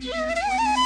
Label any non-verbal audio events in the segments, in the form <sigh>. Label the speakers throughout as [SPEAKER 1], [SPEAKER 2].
[SPEAKER 1] きれい!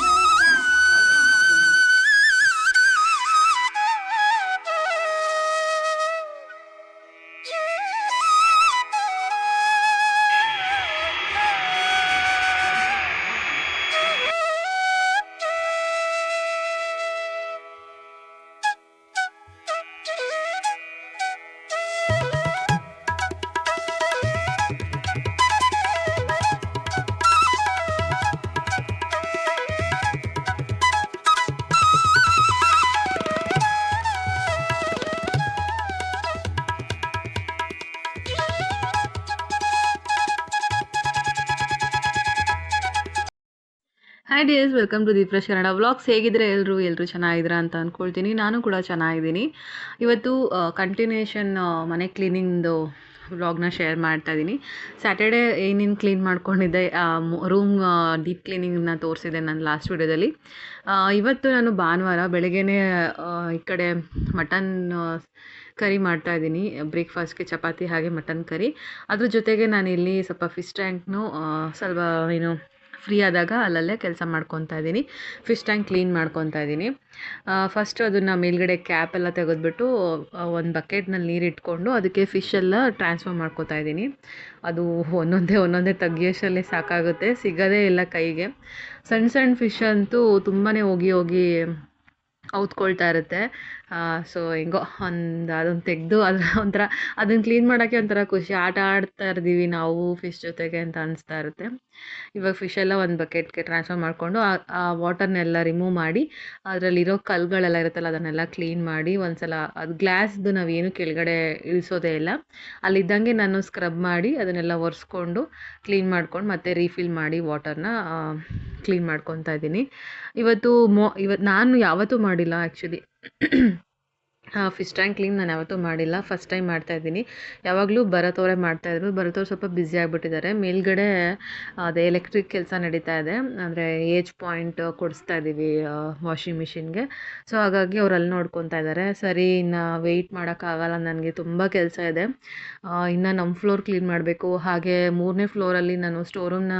[SPEAKER 1] Hi dears welcome to ದೀಪ್ರಶ್ Kannada vlogs ಹೇಗಿದ್ರೆ ಎಲ್ಲರೂ ಎಲ್ಲರೂ ಚೆನ್ನಾಗಿದ್ದೀರಾ ಅಂತ ಅಂದ್ಕೊಳ್ತೀನಿ ನಾನು ಕೂಡ ಚೆನ್ನಾಗಿದ್ದೀನಿ. ಇವತ್ತು ಕಂಟಿನ್ಯೂಷನ್ ಮನೆ ಕ್ಲೀನಿಂಗ್ದು ವ್ಲಾಗ್ನ ಶೇರ್ ಮಾಡ್ತಾ ಇದ್ದೀನಿ ಸ್ಯಾಟರ್ಡೇ ಏನೇನು ಕ್ಲೀನ್ ಮಾಡ್ಕೊಂಡಿದ್ದೆ ರೂಮ್ ಡೀಪ್ ಕ್ಲೀನಿಂಗ್ನ ತೋರಿಸಿದೆ ನಾನು ಲಾಸ್ಟ್ ವೀಡಿಯೋದಲ್ಲಿ ಇವತ್ತು ನಾನು ಭಾನುವಾರ ಬೆಳಗ್ಗೆನೇ ಈ ಕಡೆ ಮಟನ್ ಕರಿ ಮಾಡ್ತಾ ಇದ್ದೀನಿ ಬ್ರೇಕ್ಫಾಸ್ಟ್ಗೆ ಚಪಾತಿ ಹಾಗೆ ಮಟನ್ ಕರಿ ಅದ್ರ ಜೊತೆಗೆ ನಾನು ಇಲ್ಲಿ ಸ್ವಲ್ಪ ಫಿಶ್ ಟ್ಯಾಂಕ್ನು ಸ್ವಲ್ಪ ಏನು ಫ್ರೀ ಆದಾಗ ಅಲ್ಲಲ್ಲೇ ಕೆಲಸ ಮಾಡ್ಕೊತಾ ಇದ್ದೀನಿ. ಫಿಶ್ ಟ್ಯಾಂಕ್ ಕ್ಲೀನ್ ಮಾಡ್ಕೊತಾ ಇದ್ದೀನಿ. ಫಸ್ಟ್ ಅದನ್ನು ಮೇಲ್ಗಡೆ ಕ್ಯಾಪ್ ಎಲ್ಲ ತೆಗೆದ್ಬಿಟ್ಟು ಒಂದು ಬಕೆಟ್ನಲ್ಲಿ ನೀರು ಇಟ್ಕೊಂಡು ಅದಕ್ಕೆ ಫಿಶ್ ಎಲ್ಲ ಟ್ರಾನ್ಸ್ಫರ್ ಮಾಡ್ಕೊತಾ ಇದ್ದೀನಿ. ಅದು ಒಂದೊಂದೇ ಒಂದೊಂದೇ ತೆಗಿಯೋಷ್ಟಲ್ಲೇ ಸಾಕಾಗುತ್ತೆ. ಸಿಗೋದೇ ಇಲ್ಲ ಕೈಗೆ. ಸಣ್ಣ ಸಣ್ಣ ಫಿಶ್ ಅಂತೂ ತುಂಬಾ ಹೋಗಿ ಹೋಗಿ ಔತ್ಕೊಳ್ತಾ ಇರುತ್ತೆ. ಸೊ ಹೆಂಗೋ ಒಂದು ಅದನ್ನು ತೆಗೆದು ಅದು ಒಂಥರ ಅದನ್ನು ಕ್ಲೀನ್ ಮಾಡೋಕ್ಕೆ ಒಂಥರ ಖುಷಿ. ಆಟ ಆಡ್ತಾ ಇರ್ತೀವಿ ನಾವು ಫಿಶ್ ಜೊತೆಗೆ ಅಂತ ಅನಿಸ್ತಾ ಇರುತ್ತೆ. ಇವಾಗ ಫಿಶ್ ಎಲ್ಲ ಒಂದು ಬಕೆಟ್ಗೆ ಟ್ರಾನ್ಸ್ಫರ್ ಮಾಡಿಕೊಂಡು ಆ ವಾಟರ್ನೆಲ್ಲ ರಿಮೂವ್ ಮಾಡಿ ಅದರಲ್ಲಿರೋ ಕಲ್ಲುಗಳೆಲ್ಲ ಇರುತ್ತಲ್ಲ ಅದನ್ನೆಲ್ಲ ಕ್ಲೀನ್ ಮಾಡಿ ಒಂದು ಸಲ ಅದು ಗ್ಲಾಸ್ದು ನಾವೇನು ಕೆಳಗಡೆ ಇಳಿಸೋದೇ ಇಲ್ಲ. ಅಲ್ಲಿದ್ದಂಗೆ ನಾನು ಸ್ಕ್ರಬ್ ಮಾಡಿ ಅದನ್ನೆಲ್ಲ ಒರೆಸ್ಕೊಂಡು ಕ್ಲೀನ್ ಮಾಡ್ಕೊಂಡು ಮತ್ತೆ ರೀಫಿಲ್ ಮಾಡಿ ವಾಟರ್ನ ಕ್ಲೀನ್ ಮಾಡ್ಕೊತಾ ಇದ್ದೀನಿ. ಇವತ್ತು ಮೊ ಇವತ್ತು ನಾನು ಯಾವತ್ತೂ ಮಾಡಿಲ್ಲ ಆ್ಯಕ್ಚುಲಿ ಫಿಶ್ ಟ್ಯಾಂಕ್ ಕ್ಲೀನ್ ನಾನು ಯಾವತ್ತೂ ಮಾಡಿಲ್ಲ. ಫಸ್ಟ್ ಟೈಮ್ ಮಾಡ್ತಾ ಇದ್ದೀನಿ. ಯಾವಾಗಲೂ ಭರತ್ ಮಾಡ್ತಾಯಿದ್ರು ಭರತ್ ಸ್ವಲ್ಪ ಬ್ಯುಸಿ ಆಗಿಬಿಟ್ಟಿದ್ದಾರೆ. ಮೇಲ್ಗಡೆ ಅದೇ ಎಲೆಕ್ಟ್ರಿಕ್ ಕೆಲಸ ನಡೀತಾ ಇದೆ. ಅಂದರೆ ಏಜ್ ಪಾಯಿಂಟ್ ಕೊಡಿಸ್ತಾ ಇದ್ದೀವಿ ವಾಷಿಂಗ್ ಮಿಷಿನ್ಗೆ ಸೊ ಹಾಗಾಗಿ ಅವ್ರು ಅಲ್ಲಿ ನೋಡ್ಕೊತಾ ಇದ್ದಾರೆ. ಸರಿ, ಇನ್ನು ವೆಯ್ಟ್ ಮಾಡೋಕ್ಕಾಗಲ್ಲ ನನಗೆ ತುಂಬ ಕೆಲಸ ಇದೆ. ಇನ್ನು ನಮ್ಮ ಫ್ಲೋರ್ ಕ್ಲೀನ್ ಮಾಡಬೇಕು. ಹಾಗೆ ಮೂರನೇ ಫ್ಲೋರಲ್ಲಿ ನಾನು ಸ್ಟೋರ್ ರೂಮ್ನ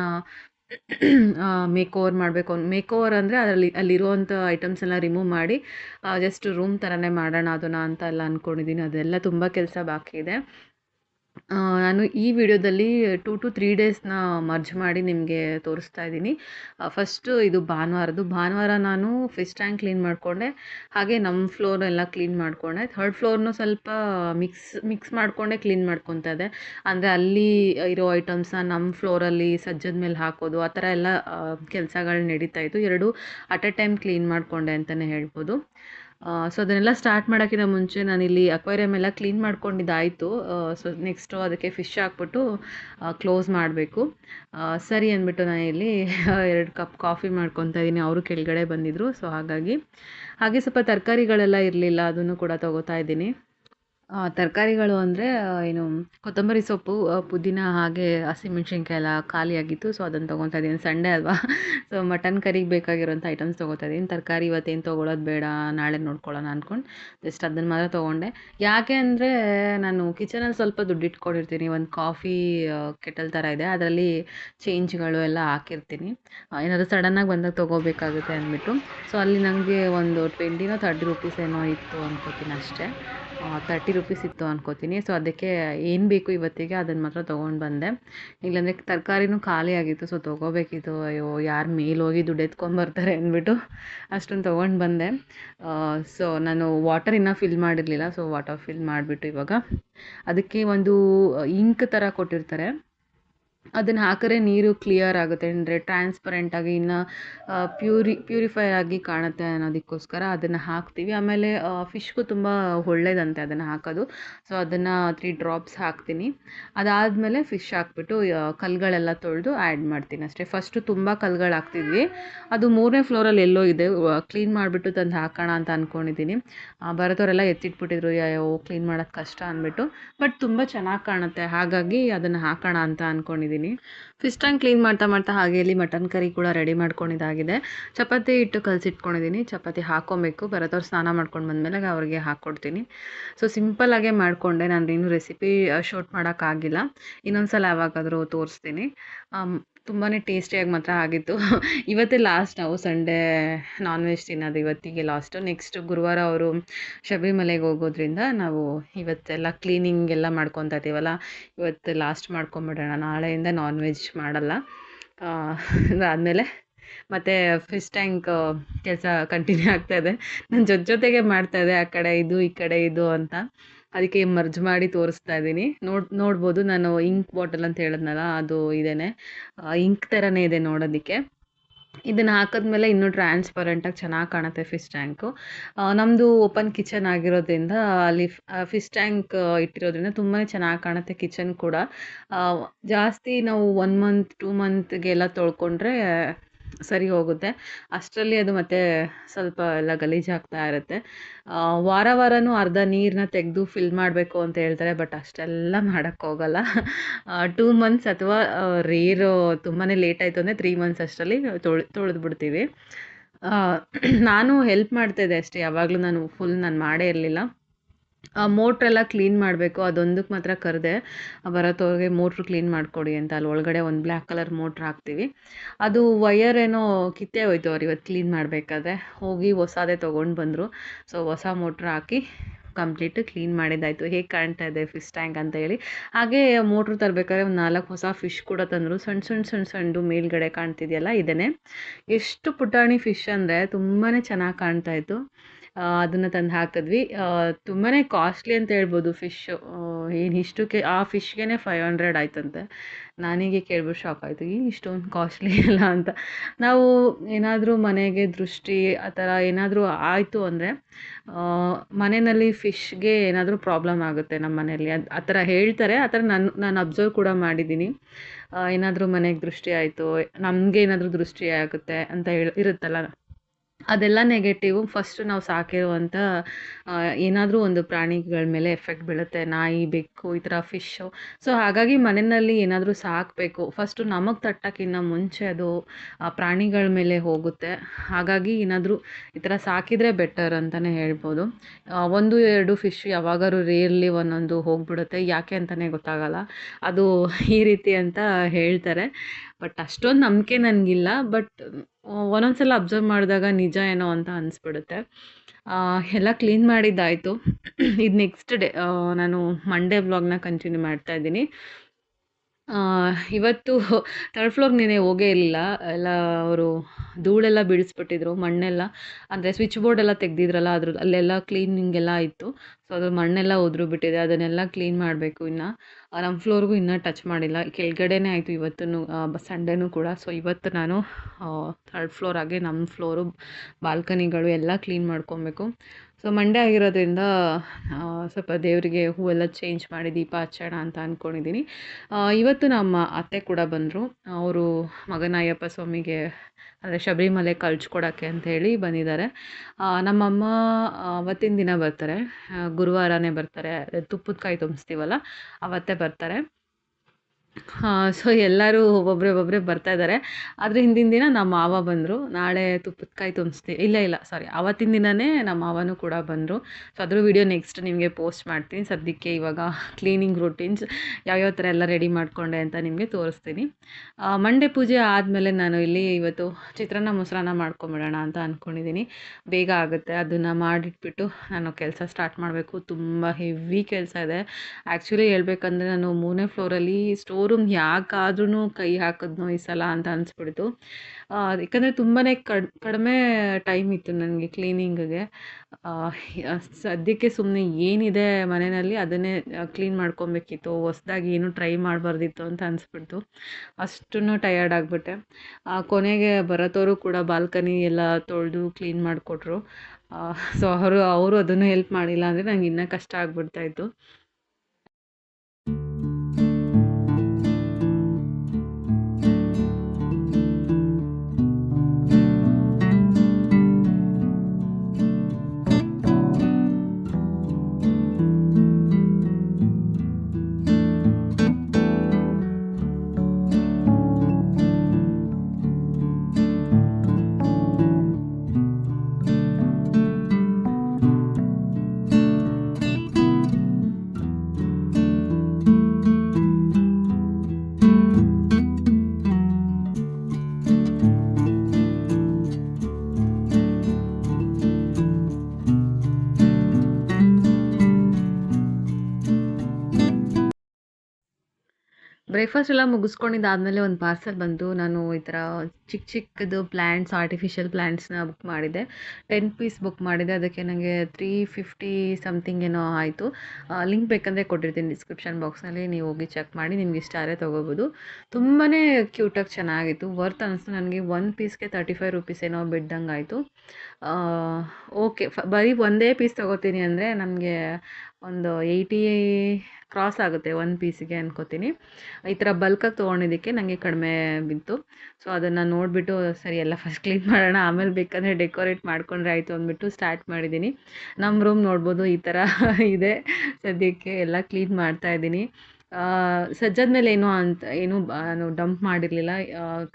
[SPEAKER 1] ಮೇಕ್ ಓವರ್ ಮಾಡಬೇಕು ಮೇಕ್ ಓವರ್ ಅಂದರೆ ಅದರಲ್ಲಿ, ಅಲ್ಲಿರುವಂಥ ಐಟಮ್ಸ್ ಎಲ್ಲ ರಿಮೂವ್ ಮಾಡಿ ಜಸ್ಟ್ ರೂಮ್ ಥರನೇ ಮಾಡೋಣ, ಅದನ್ನು ಅಂತ ಎಲ್ಲ ಅಂದ್ಕೊಂಡಿದ್ದೀನಿ ಅದೆಲ್ಲ ತುಂಬ ಕೆಲಸ ಬಾಕಿ ಇದೆ ನಾನು ಈ ವಿಡಿಯೋದಲ್ಲಿ ಟೂ ಟು ತ್ರೀ ಡೇಸ್ನ ಮರ್ಜ್ ಮಾಡಿ ನಿಮಗೆ ತೋರಿಸ್ತಾ ಇದ್ದೀನಿ. ಫಸ್ಟು ಇದು ಭಾನುವಾರದ್ದು. ಭಾನುವಾರ ನಾನು ಫಿಶ್ ಟ್ಯಾಂಕ್ ಕ್ಲೀನ್ ಮಾಡಿಕೊಂಡೆ. ಹಾಗೆ ನಮ್ಮ ಫ್ಲೋರ್ ಎಲ್ಲ ಕ್ಲೀನ್ ಮಾಡಿಕೊಂಡೆ. ಥರ್ಡ್ ಫ್ಲೋರ್ನು ಸ್ವಲ್ಪ ಮಿಕ್ಸ್ ಮಿಕ್ಸ್ ಮಾಡಿಕೊಂಡೆ ಕ್ಲೀನ್ ಮಾಡ್ಕೊತಾ ಇದ್ದೆ. ಅಂದರೆ ಅಲ್ಲಿ ಇರೋ ಐಟಮ್ಸ್ನ ನಮ್ಮ ಫ್ಲೋರಲ್ಲಿ ಸಜ್ಜದ ಮೇಲೆ ಹಾಕೋದು, ಆ ಥರ ಎಲ್ಲ ಕೆಲಸಗಳು ನಡೀತಾ ಇತ್ತು. ಎರಡು ಅಟ್ ಎ ಟೈಮ್ ಕ್ಲೀನ್ ಮಾಡಿಕೊಂಡೆ ಅಂತಲೇ ಹೇಳ್ಬೋದು. ಸೊ ಅದನ್ನೆಲ್ಲ ಸ್ಟಾರ್ಟ್ ಮಾಡೋಕ್ಕಿಂತ ಮುಂಚೆ ನಾನಿಲ್ಲಿ ಅಕ್ವೇರಿಯಮ್ ಎಲ್ಲ ಕ್ಲೀನ್ ಮಾಡ್ಕೊಂಡಿದ್ದಾಯಿತು. ಸೊ ನೆಕ್ಸ್ಟು ಅದಕ್ಕೆ ಫಿಶ್ ಹಾಕ್ಬಿಟ್ಟು ಕ್ಲೋಸ್ ಮಾಡಬೇಕು. ಸರಿ ಅಂದ್ಬಿಟ್ಟು ನಾನು ಇಲ್ಲಿ <laughs> ಎರಡು ಕಪ್ ಕಾಫಿ ಮಾಡ್ಕೊತಾ ಇದ್ದೀನಿ ಅವರು ಕೆಳಗಡೆ ಬಂದಿದ್ದರು ಸೊ ಹಾಗಾಗಿ, ಹಾಗೆ ಸ್ವಲ್ಪ ತರಕಾರಿಗಳೆಲ್ಲ ಇರಲಿಲ್ಲ, ಅದನ್ನು ಕೂಡ ತೊಗೋತಾ ಇದ್ದೀನಿ. ತರಕಾರಿಗಳು ಅಂದರೆ ಏನು, ಕೊತ್ತಂಬರಿ ಸೊಪ್ಪು ಪುದೀನ, ಹಾಗೆ ಹಸಿಮೆಣ್ಸಿನ್ಕಾಯಿ ಎಲ್ಲ ಖಾಲಿಯಾಗಿತ್ತು. ಸೊ ಅದನ್ನು ತೊಗೊತಾ ಇದ್ದೀನಿ. ಸಂಡೇ ಅಲ್ವಾ? ಸೊ ಮಟನ್ ಕರಿಗೆ ಬೇಕಾಗಿರೋಂಥ ಐಟಮ್ಸ್ ತೊಗೋತಾ ಇದ್ದೀನಿ. ತರಕಾರಿ ಇವತ್ತೇನು ತೊಗೊಳೋದು ಬೇಡ, ನಾಳೆ ನೋಡ್ಕೊಳ್ಳೋಣ ಅಂದ್ಕೊಂಡು ಜಸ್ಟ್ ಅದನ್ನು ಮಾತ್ರ ತೊಗೊಂಡೆ. ಯಾಕೆ ಅಂದರೆ, ನಾನು ಕಿಚನಲ್ಲಿ ಸ್ವಲ್ಪ ದುಡ್ಡು ಇಟ್ಕೊಂಡಿರ್ತೀನಿ. ಒಂದು ಕಾಫಿ ಕೆಟಲ್ ಥರ ಇದೆ. ಅದರಲ್ಲಿ ಚೇಂಜ್ಗಳು ಎಲ್ಲ ಹಾಕಿರ್ತೀನಿ. ಏನಾದರೂ ಸಡನ್ನಾಗಿ ಬಂದಾಗ ತೊಗೋಬೇಕಾಗುತ್ತೆ ಅಂದ್ಬಿಟ್ಟು. ಸೊ ಅಲ್ಲಿ ನನಗೆ ಒಂದು ಟ್ವೆಂಟಿನೋ ತರ್ಟಿ ರುಪೀಸ್ ಏನೋ ಇತ್ತು ಅನ್ಕೋತೀನಿ ಅಷ್ಟೇ. ತರ್ಟಿ ರುಪೀಸ್ ಇತ್ತು ಅನ್ಕೋತೀನಿ. ಸೊ ಅದಕ್ಕೆ ಏನು ಬೇಕು ಇವತ್ತಿಗೆ ಅದನ್ನು ಮಾತ್ರ ತೊಗೊಂಡು ಬಂದೆ. ಇಲ್ಲಾಂದರೆ ತರಕಾರಿನೂ ಖಾಲಿ ಆಗಿತ್ತು ಸೊ ತೊಗೋಬೇಕಿತ್ತು. ಅಯ್ಯೋ, ಯಾರು ಮೇಲೆ ಹೋಗಿ ದುಡ್ಡು ಎತ್ಕೊಂಬರ್ತಾರೆ ಅಂದ್ಬಿಟ್ಟು ಅಷ್ಟೊಂದು ತೊಗೊಂಡು ಬಂದೆ. ಸೊ ನಾನು ವಾಟರ್ ಇನ್ನೂ ಫಿಲ್ ಮಾಡಿರಲಿಲ್ಲ ಸೊ ವಾಟರ್ ಫಿಲ್ ಮಾಡಿಬಿಟ್ಟು ಇವಾಗ ಅದಕ್ಕೆ ಒಂದು ಇಂಕ್ ಥರ ಕೊಟ್ಟಿರ್ತಾರೆ. ಅದನ್ನು ಹಾಕಿದ್ರೆ ನೀರು ಕ್ಲಿಯರ್ ಆಗುತ್ತೆ, ಅಂದರೆ ಟ್ರಾನ್ಸ್ಪರೆಂಟಾಗಿ ಇನ್ನು ಪ್ಯೂರಿ ಪ್ಯೂರಿಫೈ ಆಗಿ ಕಾಣುತ್ತೆ ಅನ್ನೋದಕ್ಕೋಸ್ಕರ ಅದನ್ನು ಹಾಕ್ತೀವಿ. ಆಮೇಲೆ ಫಿಶ್ಗೂ ತುಂಬ ಒಳ್ಳೆಯದಂತೆ ಅದನ್ನು ಹಾಕೋದು. ಸೊ ಅದನ್ನು ತ್ರೀ ಡ್ರಾಪ್ಸ್ ಹಾಕ್ತೀನಿ. ಅದಾದಮೇಲೆ ಫಿಶ್ ಹಾಕ್ಬಿಟ್ಟು ಕಲ್ಗಳೆಲ್ಲ ತೊಳೆದು ಆ್ಯಡ್ ಮಾಡ್ತೀನಿ ಅಷ್ಟೇ. ಫಸ್ಟು ತುಂಬ ಕಲ್ಗಳು ಹಾಕ್ತಿದ್ವಿ. ಅದು ಮೂರನೇ ಫ್ಲೋರಲ್ಲಿ ಎಲ್ಲೋ ಇದೆ. ಕ್ಲೀನ್ ಮಾಡಿಬಿಟ್ಟು ತಂದು ಹಾಕೋಣ ಅಂತ ಅಂದ್ಕೊಂಡಿದ್ದೀನಿ ಬರೋದವರೆಲ್ಲ ಎತ್ತಿಟ್ಬಿಟ್ಟಿದ್ರು ಅಯ್ಯೋ ಕ್ಲೀನ್ ಮಾಡೋದು ಕಷ್ಟ ಅಂದ್ಬಿಟ್ಟು. ಬಟ್ ತುಂಬ ಚೆನ್ನಾಗಿ ಕಾಣುತ್ತೆ. ಹಾಗಾಗಿ ಅದನ್ನು ಹಾಕೋಣ ಅಂತ ಅಂದ್ಕೊಂಡಿದ್ದೀನಿ ಫಿಶ್ ಟೈಮ್ ಕ್ಲೀನ್ ಮಾಡ್ತಾ ಮಾಡ್ತಾ ಹಾಗೆ ಇಲ್ಲಿ ಮಟನ್ ಕರಿ ಕೂಡ ರೆಡಿ ಮಾಡ್ಕೊಂಡಿದ್ದಾಗಿದೆ. ಚಪಾತಿ ಹಿಟ್ಟು ಕಲಸಿಟ್ಕೊಂಡಿದ್ದೀನಿ. ಚಪಾತಿ ಹಾಕ್ಕೊಬೇಕು ಬರೋದವ್ರು ಸ್ನಾನ ಮಾಡ್ಕೊಂಡು ಬಂದಮೇಲೆ ಅವ್ರಿಗೆ ಹಾಕ್ಕೊಡ್ತೀನಿ ಸೊ ಸಿಂಪಲ್ಲಾಗೆ ಮಾಡಿಕೊಂಡೆ. ನಾನು ಏನು ರೆಸಿಪಿ ಶೂಟ್ ಮಾಡೋಕ್ಕಾಗಿಲ್ಲ. ಇನ್ನೊಂದು ಸಲ ಯಾವಾಗಾದರೂ ತೋರಿಸ್ತೀನಿ. ತುಂಬಾ ಟೇಸ್ಟಿಯಾಗಿ ಮಾತ್ರ ಆಗಿತ್ತು. <laughs> ಇವತ್ತೇ ಲಾಸ್ಟ್ ನಾವು ಸಂಡೇ ನಾನ್ ವೆಜ್ ತಿನ್ನೋದು ಇವತ್ತಿಗೆ ಲಾಸ್ಟು ನೆಕ್ಸ್ಟ್ ಗುರುವಾರ ಅವರು ಶಬರಿಮಲೆಗೆ ಹೋಗೋದ್ರಿಂದ ನಾವು ಇವತ್ತೆಲ್ಲ ಕ್ಲೀನಿಂಗ್ ಎಲ್ಲ ಮಾಡ್ಕೊತಾ ಇದ್ದೀವಲ್ಲ, ಇವತ್ತು ಲಾಸ್ಟ್ ಮಾಡ್ಕೊಂಬಿಡೋಣ. ನಾಳೆಯಿಂದ ನಾನ್ ವೆಜ್ ಮಾಡಲ್ಲ <laughs> ಅದಾದಮೇಲೆ ಮತ್ತು ಫಿಶ್ ಟ್ಯಾಂಕ್ ಕೆಲಸ ಕಂಟಿನ್ಯೂ ಆಗ್ತಾಯಿದೆ ನನ್ನ ಜೊತೆ ಜೊತೆಗೆ ಮಾಡ್ತಾ ಇದೆ, ಆ ಕಡೆ ಇದು, ಈ ಕಡೆ ಇದು ಅಂತ. ಅದಕ್ಕೆ ಮರ್ಜ್ ಮಾಡಿ ತೋರಿಸ್ತಾ ಇದ್ದೀನಿ. ನೋಡ್, ನೋಡ್ಬೋದು ನಾನು ಇಂಕ್ ಬಾಟಲ್ ಅಂತ ಹೇಳಿದ್ನಲ್ಲ, ಅದು ಇದೇನೆ. ಇಂಕ್ ಥರನೇ ಇದೆ ನೋಡೋದಕ್ಕೆ. ಇದನ್ನು ಹಾಕಿದ್ಮೇಲೆ ಇನ್ನೂ ಟ್ರಾನ್ಸ್ಪರೆಂಟಾಗಿ ಚೆನ್ನಾಗಿ ಕಾಣುತ್ತೆ ಫಿಶ್ ಟ್ಯಾಂಕು ನಮ್ಮದು ಓಪನ್ ಕಿಚನ್ ಆಗಿರೋದ್ರಿಂದ ಅಲ್ಲಿ ಫಿಶ್ ಟ್ಯಾಂಕ್ ಇಟ್ಟಿರೋದ್ರಿಂದ ತುಂಬಾ ಚೆನ್ನಾಗಿ ಕಾಣುತ್ತೆ ಕಿಚನ್ ಕೂಡ. ಜಾಸ್ತಿ ನಾವು ಒನ್ ಮಂತ್ ಟೂ ಮಂತ್ಗೆಲ್ಲ ತೊಳ್ಕೊಂಡ್ರೆ ಸರಿ ಹೋಗುತ್ತೆ. ಅಷ್ಟರಲ್ಲಿ ಅದು ಮತ್ತೆ ಸ್ವಲ್ಪ ಎಲ್ಲ ಗಲೀಜಾಗ್ತಾ ಇರುತ್ತೆ. ವಾರ ವಾರನೂ ಅರ್ಧ ನೀರನ್ನ ತೆಗೆದು ಫಿಲ್ ಮಾಡಬೇಕು ಅಂತ ಹೇಳ್ತಾರೆ ಬಟ್ ಅಷ್ಟೆಲ್ಲ ಮಾಡೋಕ್ಕೋಗಲ್ಲ ಟೂ ಮಂತ್ಸ್ ಅಥವಾ ರೇರು ತುಂಬಾ ಲೇಟ್ ಆಯಿತು ಅಂದರೆ ತ್ರೀ ಮಂತ್ಸ್ ಅಷ್ಟರಲ್ಲಿ ತೊಳೆ, ತೊಳೆದು ಬಿಡ್ತೀವಿ. <clears throat> ನಾನು ಹೆಲ್ಪ್ ಮಾಡ್ತಾಯಿದ್ದೆ ಅಷ್ಟೇ, ಯಾವಾಗಲೂ ನಾನು ಫುಲ್ ನಾನು ಮಾಡೇ ಇರಲಿಲ್ಲ. ಮೋಟ್ರೆಲ್ಲ ಕ್ಲೀನ್ ಮಾಡಬೇಕು ಅದೊಂದಕ್ಕೆ ಮಾತ್ರ ಕರೆದೆ ಭರತ್ ಅವ್ರಿಗೆ ಮೋಟ್ರು ಕ್ಲೀನ್ ಮಾಡಿಕೊಡಿ ಅಂತ. ಅಲ್ಲಿ ಒಳಗಡೆ ಒಂದು ಬ್ಲ್ಯಾಕ್ ಕಲರ್ ಮೋಟ್ರ್ ಹಾಕ್ತೀವಿ. ಅದು ವಯರ್ ಏನೋ ಕಿತ್ತೇ ಹೋಯ್ತು ಅವ್ರು ಇವತ್ತು ಕ್ಲೀನ್ ಮಾಡಬೇಕಾದ್ರೆ. ಹೋಗಿ ಹೊಸದೇ ತೊಗೊಂಡು ಬಂದರು. ಸೊ, ಹೊಸ ಮೋಟ್ರ್ ಹಾಕಿ ಕಂಪ್ಲೀಟ್ ಕ್ಲೀನ್ ಮಾಡಿದ್ದಾಯಿತು. ಹೇಗೆ ಕಾಣ್ತಾ ಇದೆ ಫಿಶ್ ಟ್ಯಾಂಕ್ ಅಂತ ಹೇಳಿ. ಹಾಗೆ ಮೋಟ್ರ್ ತರಬೇಕಾದ್ರೆ ಒಂದು ನಾಲ್ಕು ಹೊಸ ಫಿಶ್ ಕೂಡ ತಂದರು. ಸಣ್ಣ ಸಣ್ಣ ಸಣ್ಣ ಸಣ್ಣದು ಮೇಲ್ಗಡೆ ಕಾಣ್ತಿದೆಯಲ್ಲ ಇದೇನೆ ಎಷ್ಟು ಪುಟಾಣಿ ಫಿಶ್ ಅಂದರೆ ತುಂಬಾ ಚೆನ್ನಾಗಿ ಕಾಣ್ತಾ ಇತ್ತು. ಅದನ್ನು ತಂದು ಹಾಕಿದ್ವಿ ತುಂಬಾ ಕಾಸ್ಟ್ಲಿ ಅಂತ ಹೇಳ್ಬೋದು ಫಿಶ್ಶು ಏನು ಇಷ್ಟಕ್ಕೆ, ಆ ಫಿಶ್ಗೆ ಫೈವ್ ಹಂಡ್ರೆಡ್ ಆಯ್ತಂತೆ. ನನಗೆ ಕೇಳ್ಬಿಟ್ಟು ಶಾಕ್ ಆಯಿತು. ಏನು ಇಷ್ಟೊಂದು ಕಾಸ್ಟ್ಲಿ ಅಲ್ಲ ಅಂತ. ನಾವು ಏನಾದರೂ ಮನೆಗೆ ದೃಷ್ಟಿ, ಆ ಥರ ಏನಾದರೂ ಆಯಿತು ಅಂದರೆ ಮನೆಯಲ್ಲಿ ಫಿಶ್ಗೆ ಏನಾದರೂ ಪ್ರಾಬ್ಲಮ್ ಆಗುತ್ತೆ ನಮ್ಮ ಮನೆಯಲ್ಲಿ. ಅದು, ಆ ಥರ ಹೇಳ್ತಾರೆ. ಆ ಥರ ನಾನು ನಾನು ಅಬ್ಸರ್ವ್ ಕೂಡ ಮಾಡಿದ್ದೀನಿ. ಏನಾದರೂ ಮನೆಗೆ ದೃಷ್ಟಿ ಆಯಿತು, ನಮಗೆ ಏನಾದರೂ ದೃಷ್ಟಿ ಆಗುತ್ತೆ ಅಂತ ಹೇಳಿ, ಇರುತ್ತಲ್ಲ. ಅದೆಲ್ಲ ನೆಗೆಟಿವ್ ಫಸ್ಟು ನಾವು ಸಾಕಿರುವಂಥ ಏನಾದರೂ ಒಂದು ಪ್ರಾಣಿಗಳ ಮೇಲೆ ಎಫೆಕ್ಟ್ ಬೀಳುತ್ತೆ, ನಾಯಿ, ಬೆಕ್ಕು, ಈ ಥರ ಫಿಶ್ಶು ಸೊ ಹಾಗಾಗಿ ಮನೆಯಲ್ಲಿ ಏನಾದರೂ ಸಾಕಬೇಕು. ಫಸ್ಟು ನಮಗೆ ತಟ್ಟೋಕ್ಕಿಂತ ಮುಂಚೆ ಅದು ಪ್ರಾಣಿಗಳ ಮೇಲೆ ಹೋಗುತ್ತೆ. ಹಾಗಾಗಿ ಏನಾದರೂ ಈ ಥರ ಸಾಕಿದರೆ ಬೆಟರ್ ಅಂತಲೇ ಹೇಳ್ಬೋದು. ಒಂದು, ಎರಡು ಫಿಶ್ ಯಾವಾಗಾದ್ರೂ ರೇರ್ಲಿ ಒಂದೊಂದು ಹೋಗ್ಬಿಡುತ್ತೆ. ಯಾಕೆ ಅಂತಲೇ ಗೊತ್ತಾಗಲ್ಲ. ಅದು ಈ ರೀತಿ ಅಂತ ಹೇಳ್ತಾರೆ. ಬಟ್ ಅಷ್ಟೊಂದು ನಂಬಿಕೆ ನನಗಿಲ್ಲ. ಬಟ್ ಒಂದೊಂದು ಸಲ ಅಬ್ಸರ್ವ್ ಮಾಡಿದಾಗ ನಿಜ ಏನೋ ಅಂತ ಅನಿಸ್ಬಿಡುತ್ತೆ. ಎಲ್ಲ ಕ್ಲೀನ್ ಮಾಡಿದ್ದಾಯಿತು. ಇದು ನೆಕ್ಸ್ಟ್ ಡೇ ನಾನು ಮಂಡೇ ವ್ಲಾಗ್ನ ಕಂಟಿನ್ಯೂ ಮಾಡ್ತಾ ಇದ್ದೀನಿ. ಇವತ್ತು ಥರ್ಡ್ ಫ್ಲೋರ್ ನೀನೆ ಹೋಗೇ ಇರಲಿಲ್ಲ. ಎಲ್ಲ ಅವರು ಧೂಳೆಲ್ಲ ಬಿಡಿಸ್ಬಿಟ್ಟಿದ್ರು, ಮಣ್ಣೆಲ್ಲ. ಅಂದರೆ ಸ್ವಿಚ್ ಬೋರ್ಡ್ ಎಲ್ಲ ತೆಗೆದಿದ್ರಲ್ಲ ಅದ್ರ ಅಲ್ಲೆಲ್ಲ ಕ್ಲೀನಿಂಗ್ ಎಲ್ಲ ಇತ್ತು. ಸೊ ಅದ್ರ ಮಣ್ಣೆಲ್ಲ ಉದುರು ಬಿಟ್ಟಿದೆ. ಅದನ್ನೆಲ್ಲ ಕ್ಲೀನ್ ಮಾಡಬೇಕು ಇನ್ನು. ನಮ್ಮ ಫ್ಲೋರ್ಗೂ ಇನ್ನೂ ಟಚ್ ಮಾಡಿಲ್ಲ. ಕೆಳಗಡೆನೇ ಆಯಿತು ಇವತ್ತು ಸಂಡೇನೂ ಕೂಡ. ಸೊ ಇವತ್ತು ನಾನು ಥರ್ಡ್ ಫ್ಲೋರ್ ಆಗಿ ನಮ್ಮ ಫ್ಲೋರು ಬಾಲ್ಕನಿಗಳು ಎಲ್ಲ ಕ್ಲೀನ್ ಮಾಡ್ಕೊಬೇಕು. ಸೊ ಮಂಡೇ ಆಗಿರೋದ್ರಿಂದ ಸ್ವಲ್ಪ ದೇವರಿಗೆ ಹೂವೆಲ್ಲ ಚೇಂಜ್ ಮಾಡಿ ದೀಪ ಹಚ್ಚೋಣ ಅಂತ ಅಂದ್ಕೊಂಡಿದ್ದೀನಿ ಇವತ್ತು ನಮ್ಮ ಅತ್ತೆ ಕೂಡ ಬಂದರು. ಅವರು ಮಗನ ಅಯ್ಯಪ್ಪ ಸ್ವಾಮಿಗೆ, ಅಂದರೆ ಶಬರಿಮಲೆ ಕಳ್ಸ್ಕೊಡೋಕ್ಕೆ ಅಂತ ಹೇಳಿ ಬಂದಿದ್ದಾರೆ. ನಮ್ಮಮ್ಮ ಅವತ್ತಿನ ದಿನ ಬರ್ತಾರೆ. ಗುರುವಾರನೇ ಬರ್ತಾರೆ. ತುಪ್ಪದ ಕಾಯಿ ತುಂಬಿಸ್ತೀವಲ್ಲ, ಅವತ್ತೇ ಬರ್ತಾರೆ. ಸೊ ಎಲ್ಲರೂ ಒಬ್ಬೊಬ್ಬರೇ ಒಬ್ಬೊಬ್ಬರೇ ಬರ್ತಾ ಇದ್ದಾರೆ ಆದರೆ ಹಿಂದಿನ ದಿನ ನಮ್ಮ ಮಾವ ಬಂದರು. ನಾಳೆ ತುಪ್ಪದ ಕಾಯಿ ತುಂಬಿಸ್ತೀವಿ ಇಲ್ಲ ಇಲ್ಲ ಸಾರಿ ಆವತ್ತಿನ ದಿನವೇ ನಮ್ಮ ಮಾವನೂ ಕೂಡ ಬಂದರು. ಸೊ ಅದ್ರ ವಿಡಿಯೋ ನೆಕ್ಸ್ಟ್ ನಿಮಗೆ ಪೋಸ್ಟ್ ಮಾಡ್ತೀನಿ. ಸದ್ಯಕ್ಕೆ ಇವಾಗ ಕ್ಲೀನಿಂಗ್ ರೂಟೀನ್ಸ್ ಯಾವ್ಯಾವ ಥರ ಎಲ್ಲ ರೆಡಿ ಮಾಡಿಕೊಂಡೆ ಅಂತ ನಿಮಗೆ ತೋರಿಸ್ತೀನಿ. ಮಂಡೇ ಪೂಜೆ ಆದಮೇಲೆ ನಾನು ಇಲ್ಲಿ ಇವತ್ತು ಚಿತ್ರಾನ್ನ ಮೊಸರನ್ನ ಮಾಡ್ಕೊಂಬಿಡೋಣ ಅಂತ ಅಂದ್ಕೊಂಡಿದ್ದೀನಿ ಬೇಗ ಆಗುತ್ತೆ. ಅದನ್ನು ಮಾಡಿಟ್ಬಿಟ್ಟು ನಾನು ಕೆಲಸ ಸ್ಟಾರ್ಟ್ ಮಾಡಬೇಕು. ತುಂಬ ಹೆವಿ ಕೆಲಸ ಇದೆ. ಆ್ಯಕ್ಚುಲಿ ಹೇಳ್ಬೇಕಂದ್ರೆ ನಾನು ಮೂರನೇ ಫ್ಲೋರಲ್ಲಿ ಸ್ಟೋರ್ ರೂಮ್ ಯಾಕಾದ್ರೂ ಕೈ ಹಾಕಿದ್ನೋ ಈ ಸಲ ಅಂತ ಅನ್ಸ್ಬಿಡ್ತು. ಯಾಕಂದರೆ ತುಂಬಾ ಕಡ್, ಕಡಿಮೆ ಟೈಮ್ ಇತ್ತು ನನಗೆ ಕ್ಲೀನಿಂಗಿಗೆ. ಸದ್ಯಕ್ಕೆ ಸುಮ್ಮನೆ ಏನಿದೆ ಮನೆಯಲ್ಲಿ ಅದನ್ನೇ ಕ್ಲೀನ್ ಮಾಡ್ಕೊಬೇಕಿತ್ತು. ಹೊಸ್ದಾಗಿ ಏನು ಟ್ರೈ ಮಾಡಬಾರ್ದಿತ್ತು ಅಂತ ಅನಿಸ್ಬಿಡ್ತು. ಅಷ್ಟು ಟಯರ್ಡ್ ಆಗಿಬಿಟ್ಟೆ. ಕೊನೆಗೆ ಬರತೋರು ಕೂಡ ಬಾಲ್ಕನಿ ಎಲ್ಲ ತೊಳೆದು ಕ್ಲೀನ್ ಮಾಡಿಕೊಟ್ರು. ಸೊ ಅವರು ಅವರು ಅದನ್ನು ಹೆಲ್ಪ್ ಮಾಡಿಲ್ಲ ಅಂದರೆ ನಂಗೆ ಇನ್ನೂ ಕಷ್ಟ ಆಗ್ಬಿಡ್ತಾಯಿತ್ತು ಬ್ರೇಕ್‌ಫಾಸ್ಟ್ ಎಲ್ಲ ಮುಗಿಸ್ಕೊಂಡಿದ್ದಾದ್ಮೇಲೆ ಒಂದು ಪಾರ್ಸೆಲ್ ಬಂತು. ನಾನು ಈ ಥರ ಚಿಕ್ಕ ಚಿಕ್ಕದು ಪ್ಲ್ಯಾಂಟ್ಸ್ ಆರ್ಟಿಫಿಷಿಯಲ್ ಪ್ಲ್ಯಾಂಟ್ಸ್ನ ಬುಕ್ ಮಾಡಿದೆ 10 ಪೀಸ್ ಬುಕ್ ಮಾಡಿದೆ ಅದಕ್ಕೆ ನನಗೆ 350 ಸಮಥಿಂಗ್ ಏನೋ ಆಯಿತು. ಲಿಂಕ್ ಬೇಕಂದರೆ ಕೊಟ್ಟಿರ್ತೀನಿ ಡಿಸ್ಕ್ರಿಪ್ಷನ್ ಬಾಕ್ಸ್‌ನಲ್ಲಿ. ನೀವು ಹೋಗಿ ಚೆಕ್ ಮಾಡಿ ನಿಮ್ಗೆ ಇಷ್ಟ ಆದರೆ ತೊಗೋಬೋದು. ತುಂಬಾ ಕ್ಯೂಟಾಗಿ ಚೆನ್ನಾಗಿತ್ತು. ವರ್ತ್ ಅನಿಸ್ತು ನನಗೆ. 1 ಪೀಸ್‌ಗೆ 35 ರುಪೀಸ್ ಏನೋ ಬಿದ್ದಂಗೆ ಆಯಿತು ಓಕೆ. ಬರೀ ಒಂದೇ ಪೀಸ್ ತೊಗೋತೀನಿ ಅಂದರೆ ನಮಗೆ ಒಂದು 80 ಕ್ರಾಸ್ ಆಗುತ್ತೆ ಒಂದು ಪೀಸಿಗೆ ಅನ್ಕೋತೀನಿ. ಈ ಥರ ಬಲ್ಕಾಗಿ ತೊಗೊಂಡಿದ್ದಕ್ಕೆ ನನಗೆ ಕಡಿಮೆ ಬಿತ್ತು. ಸೊ, ಅದನ್ನು ನೋಡಿಬಿಟ್ಟು ಸರಿ ಎಲ್ಲ ಫಸ್ಟ್ ಕ್ಲೀನ್ ಮಾಡೋಣ ಆಮೇಲೆ ಬೇಕಂದರೆ ಡೆಕೋರೇಟ್ ಮಾಡ್ಕೊಂಡ್ರೆ ಆಯಿತು ಅಂದ್ಬಿಟ್ಟು ಸ್ಟಾರ್ಟ್ ಮಾಡಿದ್ದೀನಿ. ನಮ್ಮ ರೂಮ್ ನೋಡ್ಬೋದು ಈ ಥರ <laughs> ಇದೆ ಸದ್ಯಕ್ಕೆ ಎಲ್ಲ ಕ್ಲೀನ್ ಮಾಡ್ತಾ ಇದ್ದೀನಿ. ಸಜ್ಜದ ಮೇಲೆ ಏನೋ ಅಂತ ಏನು ನಾನು ಡಂಪ್ ಮಾಡಿರಲಿಲ್ಲ.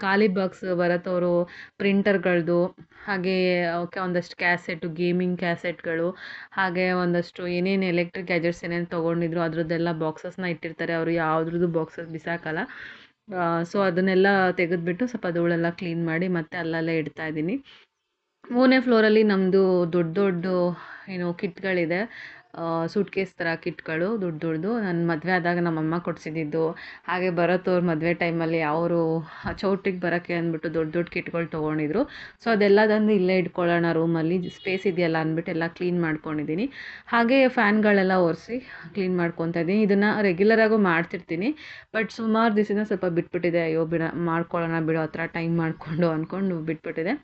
[SPEAKER 1] ಖಾಲಿ ಬಾಕ್ಸ್ ಬರತ್ತವರು ಅವರು ಪ್ರಿಂಟರ್‌ಗಳ್ದು ಹಾಗೆ ಓಕೆ ಒಂದಷ್ಟು ಕ್ಯಾಸೆಟ್ ಗೇಮಿಂಗ್ ಕ್ಯಾಸೆಟ್‌ಗಳು ಹಾಗೆ ಒಂದಷ್ಟು ಏನೇನು ಎಲೆಕ್ಟ್ರಿಕ್ ಗ್ಯಾಜೆಟ್ಸ್ ಏನೇನು ತೊಗೊಂಡಿದ್ರು ಅದರದ್ದೆಲ್ಲ ಬಾಕ್ಸಸ್‌ನ ಇಟ್ಟಿರ್ತಾರೆ. ಅವರು ಯಾವುದ್ರದ್ದು ಬಾಕ್ಸಸ್ ಬಿಸಾಕಲ್ಲ. ಸೊ, ಅದನ್ನೆಲ್ಲ ತೆಗೆದುಬಿಟ್ಟು ಸ್ವಲ್ಪ ಧೂಳೆಲ್ಲ ಕ್ಲೀನ್ ಮಾಡಿ ಮತ್ತೆ ಅಲ್ಲಲ್ಲೇ ಇಡ್ತಾ ಇದ್ದೀನಿ. ಮೂರನೇ ಫ್ಲೋರಲ್ಲಿ ನಮ್ಮದು ದೊಡ್ಡ ದೊಡ್ಡ ಏನು ಕಿಟ್‌ಗಳಿದೆ. ಸೂಟ್‌ಕೇಸ್ ಥರ ಕಿಟ್‌ಗಳು ದೊಡ್ಡ ದೊಡ್ಡದು. ನನ್ನ ಮದುವೆ ಆದಾಗ ನಮ್ಮಮ್ಮ ಕೊಡಿಸಿದ್ದಿದ್ದು. ಹಾಗೆ ಭರತ್ ಅವ್ರ ಮದುವೆ ಟೈಮಲ್ಲಿ ಅವರು ಚೌಟ್ರಿಗೆ ಬರೋಕ್ಕೆ ಅಂದ್ಬಿಟ್ಟು ದೊಡ್ಡ ದೊಡ್ಡ ಕಿಟ್‌ಗಳು ತೊಗೊಂಡಿದ್ರು. ಸೊ, ಅದೆಲ್ಲ ತಂದು ಇಲ್ಲೇ ಇಟ್ಕೊಳ್ಳೋಣ ರೂಮಲ್ಲಿ ಸ್ಪೇಸ್ ಇದೆಯಲ್ಲ ಅಂದ್ಬಿಟ್ಟು ಎಲ್ಲ ಕ್ಲೀನ್ ಮಾಡ್ಕೊಂಡಿದ್ದೀನಿ. ಹಾಗೆ ಫ್ಯಾನ್‌ಗಳೆಲ್ಲ ಒರೆಸಿ ಕ್ಲೀನ್ ಮಾಡ್ಕೊತಾ ಇದ್ದೀನಿ. ಇದನ್ನು ರೆಗ್ಯುಲರಾಗೂ ಮಾಡ್ತಿರ್ತೀನಿ. ಬಟ್ ಸುಮಾರು ದಿವಸದಿಂದ ಸ್ವಲ್ಪ ಬಿಟ್ಬಿಟ್ಟಿದೆ. ಅಯ್ಯೋ ಬಿಡ ಮಾಡ್ಕೊಳ್ಳೋಣ ಬಿಡು ಆ ಥರ ಟೈಮ್ ಮಾಡಿಕೊಂಡು ಅಂದ್ಕೊಂಡು ಬಿಟ್ಬಿಟ್ಟಿದೆ.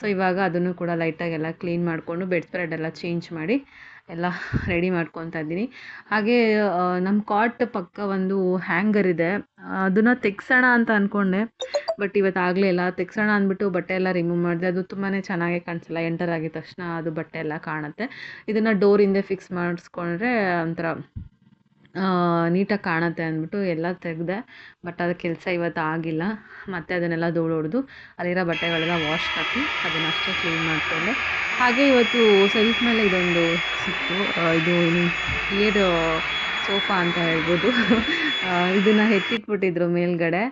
[SPEAKER 1] ಸೊ, ಇವಾಗ ಅದನ್ನು ಕೂಡ ಲೈಟಾಗಿ ಎಲ್ಲ ಕ್ಲೀನ್ ಮಾಡಿಕೊಂಡು ಬೆಡ್ ಸ್ಪ್ರೆಡ್ ಎಲ್ಲ ಚೇಂಜ್ ಮಾಡಿ ಎಲ್ಲ ರೆಡಿ ಮಾಡ್ಕೊತಾ ಇದ್ದೀನಿ. ಹಾಗೆ ನಮ್ಮ ಕಾಟ್ ಪಕ್ಕ ಒಂದು ಹ್ಯಾಂಗರ್ ಇದೆ. ಅದನ್ನು ತೆಗ್ಸೋಣ ಅಂತ ಅಂದ್ಕೊಂಡೆ. ಬಟ್ ಇವತ್ತು ಆಗಲೇ ಇಲ್ಲ. ತೆಗ್ಸೋಣ ಅಂದ್ಬಿಟ್ಟು ಬಟ್ಟೆ ಎಲ್ಲ ರಿಮೂವ್ ಮಾಡಿದೆ. ಅದು ತುಂಬಾ ಚೆನ್ನಾಗಿ ಕಾಣಿಸಲ್ಲ. ಎಂಟರ್ ಆಗಿದ ತಕ್ಷಣ ಅದು ಬಟ್ಟೆ ಎಲ್ಲ ಕಾಣುತ್ತೆ. ಇದನ್ನು ಡೋರ್ ಫಿಕ್ಸ್ ಮಾಡಿಸ್ಕೊಂಡ್ರೆ ಒಂಥರ ನೀಟಾಗಿ ಕಾಣುತ್ತೆ ಅಂದ್ಬಿಟ್ಟು ಎಲ್ಲ ತೆಗೆದೆ. ಬಟ್ ಅದು ಕೆಲಸ ಇವತ್ತು ಆಗಿಲ್ಲ. ಮತ್ತು ಅದನ್ನೆಲ್ಲ ಧೂಳು ಹೊಡೆದು ಅಲ್ಲಿರೋ ಬಟ್ಟೆಗಳೆಲ್ಲ ವಾಶ್ ಹಾಕಿ ಅದನ್ನಷ್ಟೇ ಕ್ಲೀನ್ ಮಾಡಿಕೊಂಡೆ. ಹಾಗೆ ಇವತ್ತು ಸೆಲ್ಫ್ ಮೇಲೆ ಇದೊಂದು ಸಿಕ್ತು. ಇದು ಏನು, ಏರ್ ಸೋಫಾ ಅಂತ ಹೇಳ್ಬೋದು. ಇದನ್ನು ಎತ್ತಿಟ್ಬಿಟ್ಟಿದ್ರು ಮೇಲ್ಗಡೆ.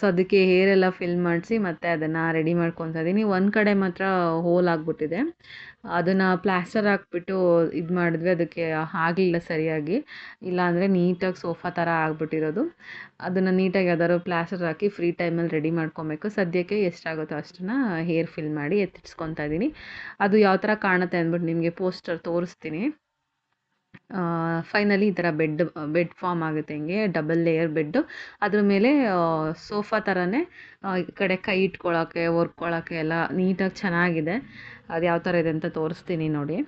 [SPEAKER 1] ಸೊ, ಅದಕ್ಕೆ ಹೇರ್ ಎಲ್ಲ ಫಿಲ್ ಮಾಡಿಸಿ ಮತ್ತೆ ಅದನ್ನು ರೆಡಿ ಮಾಡ್ಕೊತಾ ಇದ್ದೀನಿ. ಒಂದು ಕಡೆ ಮಾತ್ರ ಹೋಲ್ ಆಗಿಬಿಟ್ಟಿದೆ. ಅದನ್ನು ಪ್ಲಾಸ್ಟರ್ ಹಾಕ್ಬಿಟ್ಟು ಇದು ಮಾಡಿದ್ವಿ ಅದಕ್ಕೆ ಆಗಲಿಲ್ಲ ಸರಿಯಾಗಿ. ಇಲ್ಲಾಂದರೆ ನೀಟಾಗಿ ಸೋಫಾ ಥರ ಆಗಿಬಿಟ್ಟಿರೋದು ಅದನ್ನು ನೀಟಾಗಿ ಯಾವ್ದಾದ್ರು ಪ್ಲಾಸ್ಟರ್ ಹಾಕಿ ಫ್ರೀ ಟೈಮಲ್ಲಿ ರೆಡಿ ಮಾಡ್ಕೊಬೇಕು. ಸದ್ಯಕ್ಕೆ ಎಷ್ಟಾಗುತ್ತೋ ಅಷ್ಟನ್ನ ಹೇರ್ ಫಿಲ್ ಮಾಡಿ ಎತ್ತಿಟ್ಸ್ಕೊತಾ ಇದ್ದೀನಿ. ಅದು ಯಾವ ಥರ ಕಾಣುತ್ತೆ ಅಂದ್ಬಿಟ್ಟು ನಿಮಗೆ ಪೋಸ್ಟರ್ ತೋರಿಸ್ತೀನಿ. ಫೈನಲಿ ಈ ಥರ ಬೆಡ್ ಬೆಡ್ ಫಾರ್ಮ್ ಆಗುತ್ತೆ ಹಿಂಗೆ ಡಬಲ್ ಲೇಯರ್ ಬೆಡ್ಡು. ಅದ್ರ ಮೇಲೆ ಸೋಫಾ ಥರನೇ ಈ ಕಡೆ ಕೈ ಇಟ್ಕೊಳ್ಳೋಕ್ಕೆ, ಒರ್ಕೊಳ್ಳೋಕ್ಕೆ ಎಲ್ಲ ನೀಟಾಗಿ ಚೆನ್ನಾಗಿದೆ. ಅದು ಯಾವ ಥರ ಇದೆ ಅಂತ ತೋರಿಸ್ತೀನಿ ನೋಡಿ.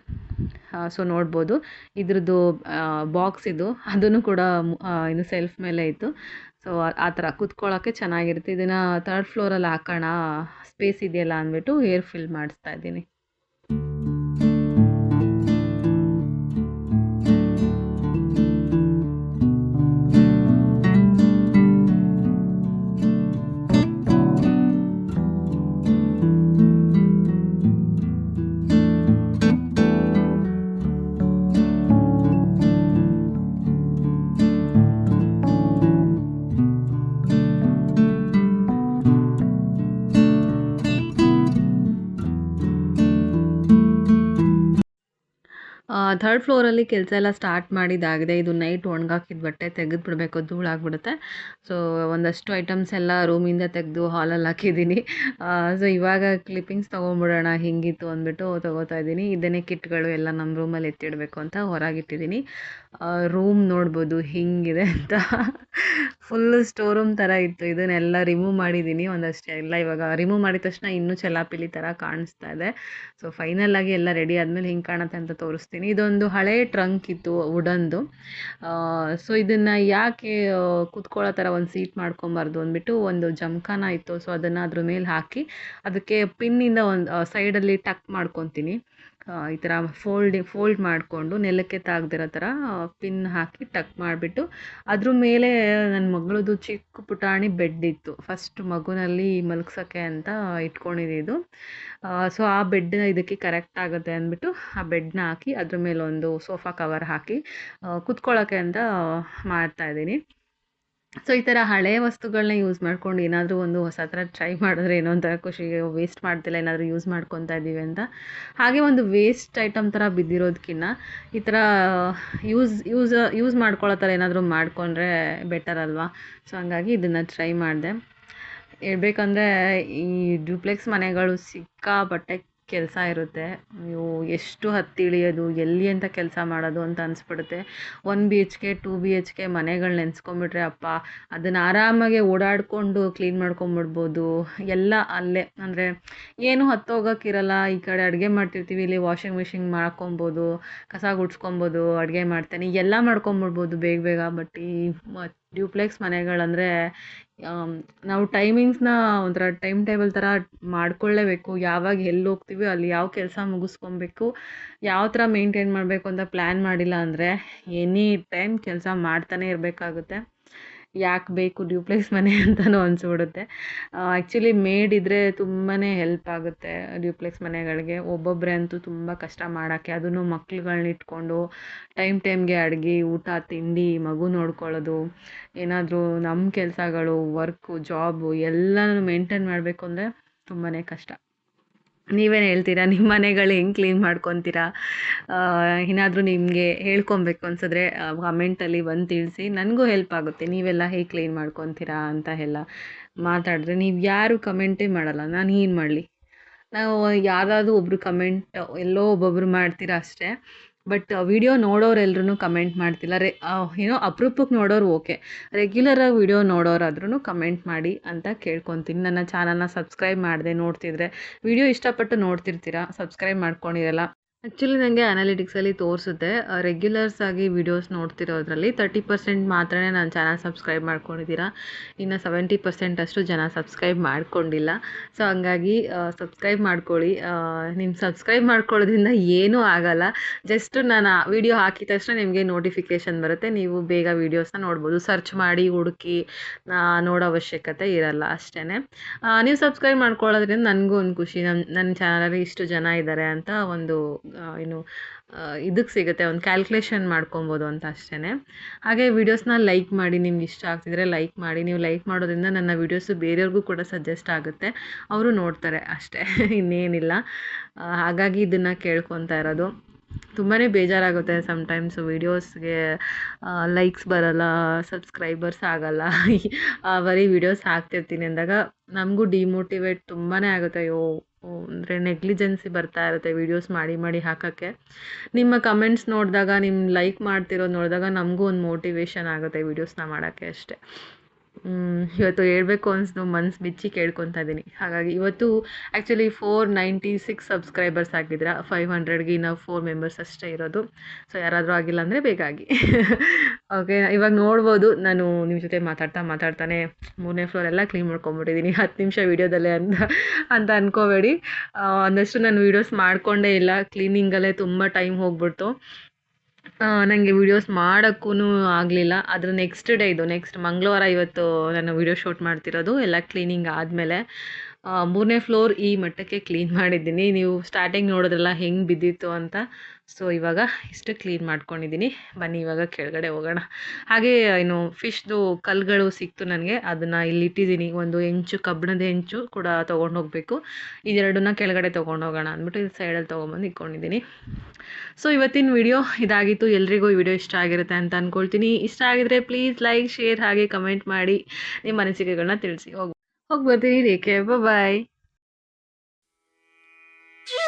[SPEAKER 1] ಸೊ, ನೋಡ್ಬೋದು. ಇದ್ರದ್ದು ಬಾಕ್ಸ್ ಇದು. ಅದನ್ನು ಕೂಡ ಇನ್ನು ಸೆಲ್ಫ್ ಮೇಲೆ ಇತ್ತು. ಸೊ, ಆ ಥರ ಕುತ್ಕೊಳ್ಳೋಕ್ಕೆ ಚೆನ್ನಾಗಿರುತ್ತೆ. ಇದನ್ನು ಥರ್ಡ್ ಫ್ಲೋರಲ್ಲಿ ಹಾಕೋಣ ಸ್ಪೇಸ್ ಇದೆಯಲ್ಲ ಅಂದ್ಬಿಟ್ಟು ಏರ್ ಫಿಲ್ ಮಾಡಿಸ್ತಾ ಇದ್ದೀನಿ. ಥರ್ಡ್ ಫ್ಲೋರಲ್ಲಿ ಕೆಲಸ ಎಲ್ಲ ಸ್ಟಾರ್ಟ್ ಮಾಡಿದ್ದಾಗಿದೆ. ಇದು ನೈಟ್ ಒಣಗಾಕಿದ ಬಟ್ಟೆ ತೆಗೆದು ಬಿಡಬೇಕು ಧೂಳಾಗ್ಬಿಡುತ್ತೆ. ಸೊ, ಒಂದಷ್ಟು ಐಟಮ್ಸ್ ಎಲ್ಲ ರೂಮಿಂದ ತೆಗೆದು ಹಾಲಲ್ಲಿ ಹಾಕಿದ್ದೀನಿ. ಸೊ, ಇವಾಗ ಕ್ಲಿಪ್ಪಿಂಗ್ಸ್ ತೊಗೊಂಬಿಡೋಣ ಹಿಂಗಿತ್ತು ಅಂದ್ಬಿಟ್ಟು ತೊಗೋತಾ ಇದ್ದೀನಿ. ಇದನ್ನೇ ಕಿಟ್‌ಗಳು ಎಲ್ಲ ನಮ್ಮ ರೂಮಲ್ಲಿ ಎತ್ತಿಡಬೇಕು ಅಂತ ಹೊರಗಿಟ್ಟಿದ್ದೀನಿ. ರೂಮ್ ನೋಡ್ಬೋದು ಹಿಂಗಿದೆ ಅಂತ. ಫುಲ್ಲು ಸ್ಟೋರ್ ರೂಮ್ ಥರ ಇತ್ತು. ಇದನ್ನೆಲ್ಲ ರಿಮೂವ್ ಮಾಡಿದ್ದೀನಿ. ಒಂದಷ್ಟೇ ಎಲ್ಲ ಇವಾಗ ರಿಮೂವ್ ಮಾಡಿದ ತಕ್ಷಣ ಇನ್ನೂ ಚೆಲಾಪಿಲಿ ಥರ ಕಾಣಿಸ್ತಾ ಇದೆ. ಸೊ, ಫೈನಲ್ ಆಗಿ ಎಲ್ಲ ರೆಡಿ ಆದಮೇಲೆ ಹಿಂಗೆ ಕಾಣುತ್ತೆ ಅಂತ ತೋರಿಸ್ತೀನಿ. ಇದೊಂದು ಹಳೆ ಟ್ರಂಕ್ ಇತ್ತು ವುಡನ್‌ದು. ಸೊ, ಇದನ್ನು ಯಾಕೆ ಕುತ್ಕೊಳ್ಳೋ ಥರ ಒಂದು ಸೀಟ್ ಮಾಡ್ಕೊಬಾರ್ದು ಅಂದ್ಬಿಟ್ಟು ಒಂದು ಜಮಖಾನ ಇತ್ತು. ಸೊ, ಅದನ್ನು ಅದ್ರ ಮೇಲೆ ಹಾಕಿ ಅದಕ್ಕೆ ಪಿನ್ನಿಂದ ಒಂದು ಸೈಡಲ್ಲಿ ಟಕ್ ಮಾಡ್ಕೊತೀನಿ. ಈ ಥರ ಫೋಲ್ಡ್ ಫೋಲ್ಡ್ ಮಾಡಿಕೊಂಡು ನೆಲಕ್ಕೆ ತಾಗದಿರೋ ಥರ ಪಿನ್ ಹಾಕಿ ಟಕ್ ಮಾಡಿಬಿಟ್ಟು ಅದ್ರ ಮೇಲೆ ನನ್ನ ಮಗಳದ್ದು ಚಿಕ್ಕ ಪುಟಾಣಿ ಬೆಡ್ ಇತ್ತು. ಫಸ್ಟ್ ಮಗುನಲ್ಲಿ ಮಲಗ್ಸೋಕ್ಕೆ ಅಂತ ಇಟ್ಕೊಂಡಿದ್ದು ಸೊ, ಆ ಬೆಡ್ ಇದಕ್ಕೆ ಕರೆಕ್ಟ್ ಆಗುತ್ತೆ ಅಂದ್ಬಿಟ್ಟು ಆ ಬೆಡ್‌ನ ಹಾಕಿ ಅದ್ರ ಮೇಲೆ ಒಂದು ಸೋಫಾ ಕವರ್ ಹಾಕಿ ಕುತ್ಕೊಳ್ಳೋಕ್ಕೆ ಅಂತ ಮಾಡ್ತಾ ಇದ್ದೀನಿ. ಸೊ ಈ ಥರ ಹಳೆಯ ವಸ್ತುಗಳನ್ನ ಯೂಸ್ ಮಾಡ್ಕೊಂಡು ಏನಾದರೂ ಒಂದು ಹೊಸ ಥರ ಟ್ರೈ ಮಾಡಿದ್ರೆ ಏನೋ ಒಂಥರ ಖುಷಿಗೆ ವೇಸ್ಟ್ ಮಾಡ್ತಿಲ್ಲ, ಏನಾದರೂ ಯೂಸ್ ಮಾಡ್ಕೊತಾ ಇದ್ದೀವಿ ಅಂತ. ಹಾಗೆ ಒಂದು ವೇಸ್ಟ್ ಐಟಮ್ ಥರ ಬಿದ್ದಿರೋದಕ್ಕಿಂತ ಈ ಥರ ಯೂಸ್ ಯೂಸ್ ಯೂಸ್ ಮಾಡ್ಕೊಳ್ಳೋ ಥರ ಏನಾದರೂ ಮಾಡಿಕೊಂಡ್ರೆ ಬೆಟರ್ ಅಲ್ವಾ? ಸೊ ಹಂಗಾಗಿ ಇದನ್ನು ಟ್ರೈ ಮಾಡಿದೆ. ಹೇಳ್ಬೇಕಂದ್ರೆ ಈ ಡ್ಯೂಪ್ಲೆಕ್ಸ್ ಮನೆಗಳು ಸಿಕ್ಕಾಪಟ್ಟೆ ಕೆಲಸ ಇರುತ್ತೆ. ನೀವು ಎಷ್ಟು ಹತ್ತಿ ಇಳಿಯೋದು, ಎಲ್ಲಿ ಅಂತ ಕೆಲಸ ಮಾಡೋದು ಅಂತ ಅನಿಸ್ಬಿಡುತ್ತೆ. One B H K two B H K ಮನೆಗಳು ನೆನೆಸ್ಕೊಂಬಿಟ್ರೆ ಅಪ್ಪ, ಅದನ್ನು ಆರಾಮಾಗಿ ಓಡಾಡಿಕೊಂಡು ಕ್ಲೀನ್ ಮಾಡ್ಕೊಂಬಿಡ್ಬೋದು. ಎಲ್ಲ ಅಲ್ಲೇ. ಅಂದರೆ ಏನು ಹತ್ತೋಗೋಕ್ಕಿರಲ್ಲ ಈ ಕಡೆ ಅಡುಗೆ ಮಾಡ್ತಿರ್ತೀವಿ, ಇಲ್ಲಿ ವಾಷಿಂಗ್ ಮಿಷಿನ್ ಮಾಡ್ಕೊಬೋದು, ಕಸ ಗುಡ್ಸ್ಕೊಬೋದು, ಅಡುಗೆ ಮಾಡ್ತೇನೆ. ಎಲ್ಲ ಮಾಡ್ಕೊಂಬಿಡ್ಬೋದು ಬೇಗ ಬೇಗ. ಬಟ್ ಈ ಡ್ಯೂಪ್ಲೆಕ್ಸ್ ಮನೆಗಳಂದರೆ ನಾವು ಟೈಮಿಂಗ್ಸ್ನ ಒಂಥರ ಟೈಮ್ ಟೇಬಲ್ ಥರ ಮಾಡ್ಕೊಳ್ಳೇಬೇಕು. ಯಾವಾಗ ಎಲ್ಲಿ ಹೋಗ್ತೀವಿ, ಅಲ್ಲಿ ಯಾವ ಕೆಲಸ ಮುಗಿಸ್ಕೊಬೇಕು, ಯಾವ ಥರ ಮೇಂಟೈನ್ ಮಾಡಬೇಕು ಅಂತ ಪ್ಲ್ಯಾನ್ ಮಾಡಿಲ್ಲ ಅಂದರೆ ಎನಿ ಟೈಮ್ ಕೆಲಸ ಮಾಡ್ತಾನೆ ಇರಬೇಕಾಗುತ್ತೆ. ಯಾಕೆ ಬೇಕು ಡ್ಯೂಪ್ಲೆಕ್ಸ್ ಮನೆ <laughs> ಅಂತಲೂ ಅನಿಸ್ಬಿಡುತ್ತೆ. ಆ್ಯಕ್ಚುಲಿ ಮೇಡ್ ಇದ್ದರೆ ತುಂಬಾ ಹೆಲ್ಪ್ ಆಗುತ್ತೆ ಡ್ಯೂಪ್ಲೆಕ್ಸ್ ಮನೆಗಳಿಗೆ. ಒಬ್ಬೊಬ್ಬರೇ ಅಂತೂ ತುಂಬ ಕಷ್ಟ ಮಾಡೋಕ್ಕೆ, ಅದನ್ನು ಮಕ್ಳುಗಳ್ನ ಇಟ್ಕೊಂಡು ಟೈಮ್ ಟೈಮ್ಗೆ ಅಡುಗೆ, ಊಟ, ತಿಂಡಿ, ಮಗು ನೋಡ್ಕೊಳ್ಳೋದು, ಏನಾದರೂ ನಮ್ಮ ಕೆಲಸಗಳು ವರ್ಕು ಜಾಬು ಎಲ್ಲನೂ ಮೇಂಟೈನ್ ಮಾಡಬೇಕು ಅಂದರೆ ತುಂಬಾ ಕಷ್ಟ. ನೀವೇನು ಹೇಳ್ತೀರಾ? ನಿಮ್ಮ ಮನೆಗಳು ಹೆಂಗೆ ಕ್ಲೀನ್ ಮಾಡ್ಕೊತೀರಾ? ಏನಾದರೂ ನಿಮಗೆ ಹೇಳ್ಕೊಬೇಕು ಅನ್ಸಿದ್ರೆ ಕಮೆಂಟಲ್ಲಿ ಬಂದು ತಿಳಿಸಿ. ನನಗೂ ಹೆಲ್ಪ್ ಆಗುತ್ತೆ. ನೀವೆಲ್ಲ ಹೇಗೆ ಕ್ಲೀನ್ ಮಾಡ್ಕೊತೀರಾ ಅಂತ ಎಲ್ಲ ಮಾತಾಡಿದ್ರೆ, ನೀವು ಯಾರು ಕಮೆಂಟೇ ಮಾಡಲ್ಲ. ನಾನು ಏನು ಮಾಡಲಿ. ನಾವು ಯಾರಾದರೂ ಒಬ್ಬರು ಕಮೆಂಟ್ ಎಲ್ಲೋ ಒಬ್ಬೊಬ್ಬರು ಮಾಡ್ತೀರಾ ಅಷ್ಟೇ. ಬಟ್ ವಿಡಿಯೋ ನೋಡೋರೆಲ್ರೂ ಕಮೆಂಟ್ ಮಾಡ್ತಿಲ್ಲ. ರೇ ಏನೋ ಅಪರೂಪಕ್ಕೆ ನೋಡೋರು ಓಕೆ ರೆಗ್ಯುಲರಾಗಿ ವಿಡಿಯೋ ನೋಡೋರಾದ್ರೂ ಕಮೆಂಟ್ ಮಾಡಿ ಅಂತ ಕೇಳ್ಕೊತೀನಿ. ನನ್ನ ಚಾನಲ್ನ ಸಬ್ಸ್ಕ್ರೈಬ್ ಮಾಡಿದೆ ನೋಡ್ತಿದ್ರೆ ವಿಡಿಯೋ ಇಷ್ಟಪಟ್ಟು ನೋಡ್ತಿರ್ತೀರಾ ಸಬ್ಸ್ಕ್ರೈಬ್ ಮಾಡ್ಕೊಂಡಿರಲ್ಲ. ಆ್ಯಕ್ಚುಲಿ ನನಗೆ ಅನಾಲಿಟಿಕ್ಸಲ್ಲಿ ತೋರಿಸುತ್ತೆ. ರೆಗ್ಯುಲರ್ಸ್ ಆಗಿ ವೀಡಿಯೋಸ್ ನೋಡ್ತಿರೋದ್ರಲ್ಲಿ ತರ್ಟಿ ಪರ್ಸೆಂಟ್ ಮಾತ್ರ ನನ್ನ ಚಾನಲ್ ಸಬ್ಸ್ಕ್ರೈಬ್ ಮಾಡ್ಕೊಂಡಿದ್ದೀರಾ. ಇನ್ನು ಸೆವೆಂಟಿ ಪರ್ಸೆಂಟ್ ಅಷ್ಟು ಜನ ಸಬ್ಸ್ಕ್ರೈಬ್ ಮಾಡ್ಕೊಂಡಿಲ್ಲ. ಸೊ ಹಂಗಾಗಿ ಸಬ್ಸ್ಕ್ರೈಬ್ ಮಾಡ್ಕೊಳ್ಳಿ. ನಿಮ್ಮ ಸಬ್ಸ್ಕ್ರೈಬ್ ಮಾಡ್ಕೊಳ್ಳೋದ್ರಿಂದ ಏನೂ ಆಗಲ್ಲ. ಜಸ್ಟ್ ನಾನು ವೀಡಿಯೋ ಹಾಕಿದ ತಕ್ಷಣ ನಿಮಗೆ ನೋಟಿಫಿಕೇಷನ್ ಬರುತ್ತೆ. ನೀವು ಬೇಗ ವೀಡಿಯೋಸ್ನ ನೋಡ್ಬೋದು. ಸರ್ಚ್ ಮಾಡಿ, ಹುಡುಕಿ ನೋಡೋ ಅವಶ್ಯಕತೆ ಇರಲ್ಲ ಅಷ್ಟೇ ನೀವು ಸಬ್ಸ್ಕ್ರೈಬ್ ಮಾಡ್ಕೊಳ್ಳೋದ್ರಿಂದ ನನಗೂ ಒಂದು ಖುಷಿ. ನನ್ನ ನನ್ನ ಚಾನಲಲ್ಲಿ ಇಷ್ಟು ಜನ ಇದ್ದಾರೆ ಅಂತ ಒಂದು ಏನು ಇದಕ್ಕೆ ಸಿಗುತ್ತೆ, ಒಂದು ಕ್ಯಾಲ್ಕುಲೇಷನ್ ಮಾಡ್ಕೊಬೋದು ಅಂತ ಅಷ್ಟೇ ಹಾಗೆ ವೀಡಿಯೋಸ್ನ ಲೈಕ್ ಮಾಡಿ, ನಿಮ್ಗೆ ಇಷ್ಟ ಆಗ್ತಿದ್ರೆ ಲೈಕ್ ಮಾಡಿ. ನೀವು ಲೈಕ್ ಮಾಡೋದ್ರಿಂದ ನನ್ನ ವೀಡಿಯೋಸು ಬೇರೆಯವ್ರಿಗೂ ಕೂಡ ಸಜೆಸ್ಟ್ ಆಗುತ್ತೆ. ಅವರು ನೋಡ್ತಾರೆ ಅಷ್ಟೇ, <laughs> ಇನ್ನೇನಿಲ್ಲ. ಹಾಗಾಗಿ ಇದನ್ನು ಕೇಳ್ಕೊತಾ ಇರೋದು. ತುಂಬಾ ಬೇಜಾರಾಗುತ್ತೆ ಸಮ್ಟೈಮ್ಸ್ ವೀಡಿಯೋಸ್ಗೆ ಲೈಕ್ಸ್ ಬರಲ್ಲ ಸಬ್ಸ್ಕ್ರೈಬರ್ಸ್ ಆಗಲ್ಲ. <laughs> ಬರೀ ವೀಡಿಯೋಸ್ ಹಾಕ್ತಿರ್ತೀನಿ ಅಂದಾಗ ನಮಗೂ ಡಿಮೋಟಿವೇಟ್ ತುಂಬಾ ಆಗುತ್ತೆ. ಅಯ್ಯೋ ಅಂದರೆ ನೆಗ್ಲಿಜೆನ್ಸಿ ಬರ್ತಾ ಇರುತ್ತೆ ವೀಡಿಯೋಸ್ ಮಾಡಿ ಮಾಡಿ ಹಾಕೋಕ್ಕೆ. ನಿಮ್ಮ ಕಮೆಂಟ್ಸ್ ನೋಡಿದಾಗ ನಿಮ್ಮ ಲೈಕ್ ಮಾಡ್ತಿರೋದು ನೋಡಿದಾಗ ನಮಗೂ ಒಂದು ಮೋಟಿವೇಶನ್ ಆಗುತ್ತೆ ವೀಡಿಯೋಸ್ನ ಮಾಡೋಕ್ಕೆ ಅಷ್ಟೇ. ಇವತ್ತು ಹೇಳ್ಬೇಕು ಅನ್ಸ್ದು ಮನ್ಸು ಬಿಚ್ಚಿ ಕೇಳ್ಕೊತಾ ಇದ್ದೀನಿ ಹಾಗಾಗಿ ಇವತ್ತು actually four ninety six subscribers ಆಗಿದ್ರ ಫೈವ್ ಹಂಡ್ರೆಡ್ಗೆ ಇನ್ನೂ ಫೋರ್ ಮೆಂಬರ್ಸ್ ಅಷ್ಟೇ ಇರೋದು. ಸೊ ಯಾರಾದರೂ ಆಗಿಲ್ಲ ಅಂದರೆ ಬೇಕಾಗಿ ಓಕೆ <laughs> ಇವಾಗ ನೋಡ್ಬೋದು. ನಾನು ನಿಮ್ಮ ಜೊತೆ ಮಾತಾಡ್ತಾ ಮಾತಾಡ್ತಾನೆ ಮೂರನೇ ಫ್ಲೋರ್ ಎಲ್ಲ ಕ್ಲೀನ್ ಮಾಡ್ಕೊಂಬಿಟ್ಟಿದ್ದೀನಿ ಹತ್ತು ನಿಮಿಷ ವೀಡಿಯೋದಲ್ಲೇ ಅಂತ ಅಂತ ಅನ್ಕೋಬೇಡಿ. ಒಂದಷ್ಟು ನಾನು ವೀಡಿಯೋಸ್ ಮಾಡಿಕೊಂಡೇ ಇಲ್ಲ. ಕ್ಲೀನಿಂಗಲ್ಲೇ ತುಂಬ ಟೈಮ್ ಹೋಗ್ಬಿಡ್ತು. ನನಗೆ ವೀಡಿಯೋಸ್ ಮಾಡೋಕ್ಕೂ ಆಗಲಿಲ್ಲ. ಅದ್ರ ನೆಕ್ಸ್ಟ್ ಡೇ ಇದು ನೆಕ್ಸ್ಟ್ ಮಂಗಳವಾರ ಇವತ್ತು ನಾನು ವೀಡಿಯೋ ಶೂಟ್ ಮಾಡ್ತಿರೋದು, ಎಲ್ಲ ಕ್ಲೀನಿಂಗ್ ಆದಮೇಲೆ. ಮೂರನೇ ಫ್ಲೋರ್ ಈ ಮಟ್ಟಕ್ಕೆ ಕ್ಲೀನ್ ಮಾಡಿದ್ದೀನಿ. ನೀವು ಸ್ಟಾರ್ಟಿಂಗ್ ನೋಡಿದ್ರಲ್ಲ, ಹೆಂಗೆ ಬಿದ್ದಿತ್ತು ಅಂತ. ಸೊ ಇವಾಗ ಇಷ್ಟು ಕ್ಲೀನ್ ಮಾಡ್ಕೊಂಡಿದ್ದೀನಿ ಬನ್ನಿ, ಇವಾಗ ಕೆಳಗಡೆ ಹೋಗೋಣ. ಹಾಗೆ ಏನು ಫಿಶ್ದು ಕಲ್ಲುಗಳು ಸಿಕ್ತು ನನಗೆ. ಅದನ್ನು ಇಲ್ಲಿ ಇಟ್ಟಿದ್ದೀನಿ ಒಂದು ಹೆಂಚು, ಕಬ್ಬಿಣದ ಹೆಂಚು ಕೂಡ ತೊಗೊಂಡು ಹೋಗಬೇಕು. ಇದೆರಡನ್ನ ಕೆಳಗಡೆ ತೊಗೊಂಡು ಹೋಗೋಣ ಅಂದ್ಬಿಟ್ಟು ಇದು ಸೈಡಲ್ಲಿ ತೊಗೊಂಬಂದು ಇಟ್ಕೊಂಡಿದ್ದೀನಿ ಸೊ ಇವತ್ತಿನ ವಿಡಿಯೋ ಇದಾಗಿತ್ತು. ಎಲ್ರಿಗೂ ಈ ವಿಡಿಯೋ ಇಷ್ಟ ಆಗಿರುತ್ತೆ ಅಂತ ಅಂದ್ಕೊಳ್ತೀನಿ ಇಷ್ಟ ಆಗಿದ್ರೆ ಪ್ಲೀಸ್ ಲೈಕ್ ಶೇರ್ ಹಾಗೆ ಕಮೆಂಟ್ ಮಾಡಿ. ನಿಮ್ಮ ಅನಿಸಿಕೆಗಳನ್ನ ತಿಳಿಸಿ. ಹೋಗಿ ಹೋಗಿ ಬರ್ತೀನಿ. ರೇಖೆ ಬಾಯ್